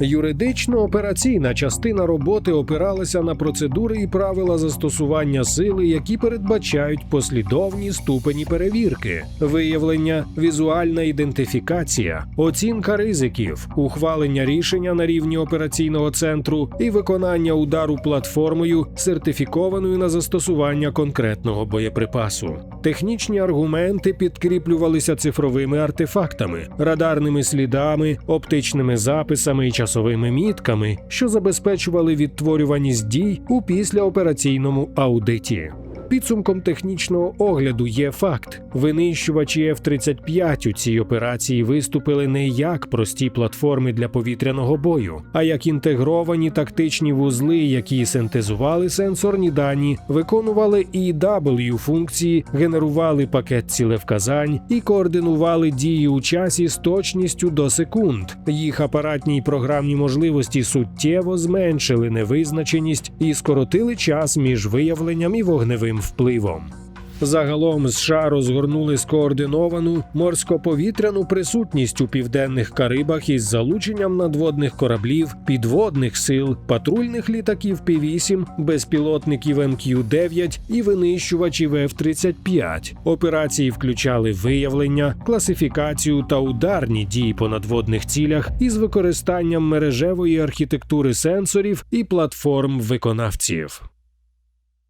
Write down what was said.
Юридично операційна частина роботи опиралася на процедури і правила застосування сили, які передбачають послідовні ступені перевірки, виявлення, візуальна ідентифікація, оцінка ризиків, ухвалення рішення на рівні операційного центру і виконання удару платформою, сертифікованою на застосування конкретного боєприпасу. Технічні аргументи підкріплювалися цифровими артефактами, радарними слідами, оптичними записами і часовими мітками, що забезпечували відтворюваність дій у післяопераційному аудиті. Підсумком технічного огляду є факт: винищувачі F-35 у цій операції виступили не як прості платформи для повітряного бою, а як інтегровані тактичні вузли, які синтезували сенсорні дані, виконували EW функції, генерували пакет цілевказань і координували дії у часі з точністю до секунд. Їх апаратні й програмні можливості суттєво зменшили невизначеність і скоротили час між виявленням і вогневим впливом. Загалом США розгорнули скоординовану морсько-повітряну присутність у південних Карибах із залученням надводних кораблів, підводних сил, патрульних літаків Пі-8, безпілотників МК-9 і винищувачів F-35. Операції включали виявлення, класифікацію та ударні дії по надводних цілях із використанням мережевої архітектури сенсорів і платформ виконавців.